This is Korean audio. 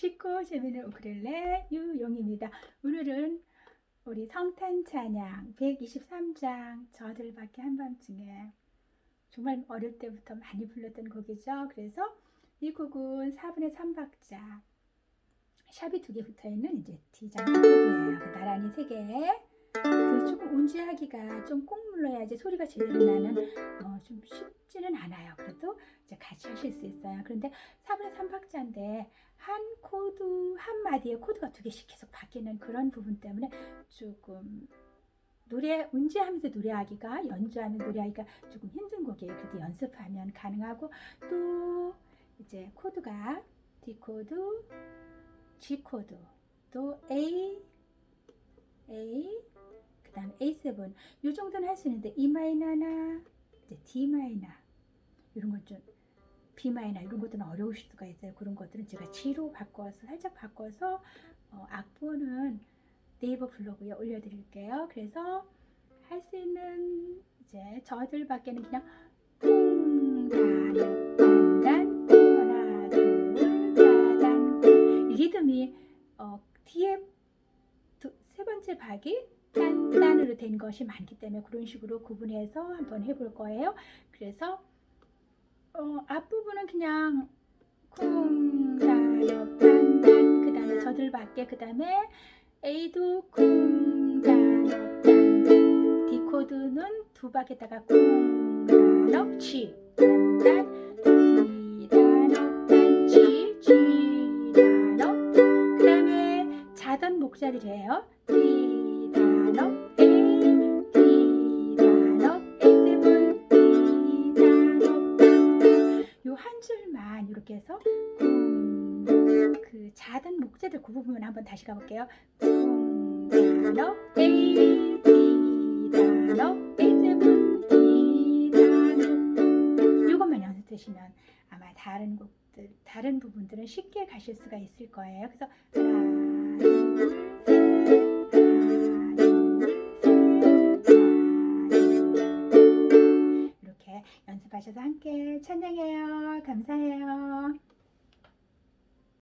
쉽고 재미있는 우크렐레 유용입니다. 오늘은 우리 성탄 찬양 123장 저들밖에 한밤중에 정말 어릴 때부터 많이 불렀던 곡이죠. 그래서 이 곡은 4분의 3박자 샵이 두 개 붙어 있는 이제 D장 코드예요. 그 나란히 세 개. 그 조금 운지하기가 좀 꼭 눌러야지 소리가 제대로 나는 어, 좀 쉽지는 않아요. 그래도 이제 같이 하실 수 있어요. 그런데 4분의 3박자인데 한 코드 한 마디에 코드가 두 개씩 계속 바뀌는 그런 부분 때문에 조금 노래 운지하면서 노래하기가 연주하면 노래하기가 조금 힘든 곡이에요. 그래도 연습하면 가능하고 또 이제 코드가 D 코드, G 코드, 또 A, A, 그 다음 A7 이 정도는 할 수 있는데 E 마이너나 이제 D 마이너 이런 것좀 B 마이너 이런 것들은 어려우실 수가 있어요. 그런 것들은 제가 G로 바꿔서 살짝 바꿔서 어, 악보는 네이버 블로그에 올려드릴게요. 그래서 할 수 있는 이제 저들밖에는 그냥 리듬이 어, 뒤에 두, 세 번째 박이 딴딴으로 된 것이 많기 때문에 그런 식으로 구분해서 한번 해볼 거예요. 그래서 어, 앞부분은 그냥 쿵다노 딴딴 그 다음에 저들밖에 그 다음에 A도 쿵다노 딴딴 D 코드는 두 박에다가 쿵다노 G 다노 그 목자리래요. 쿵, 그 작은 목재들 그 부분 한번 다시 가볼게요. 쿵 다노 A D 다노 A7 D 다노 요것만 연습되시면 아마 다른 곡들 다른 부분들은 쉽게 가실 수가 있을 거예요. 그래서 하 연습하셔서 함께 찬양해요. 감사해요.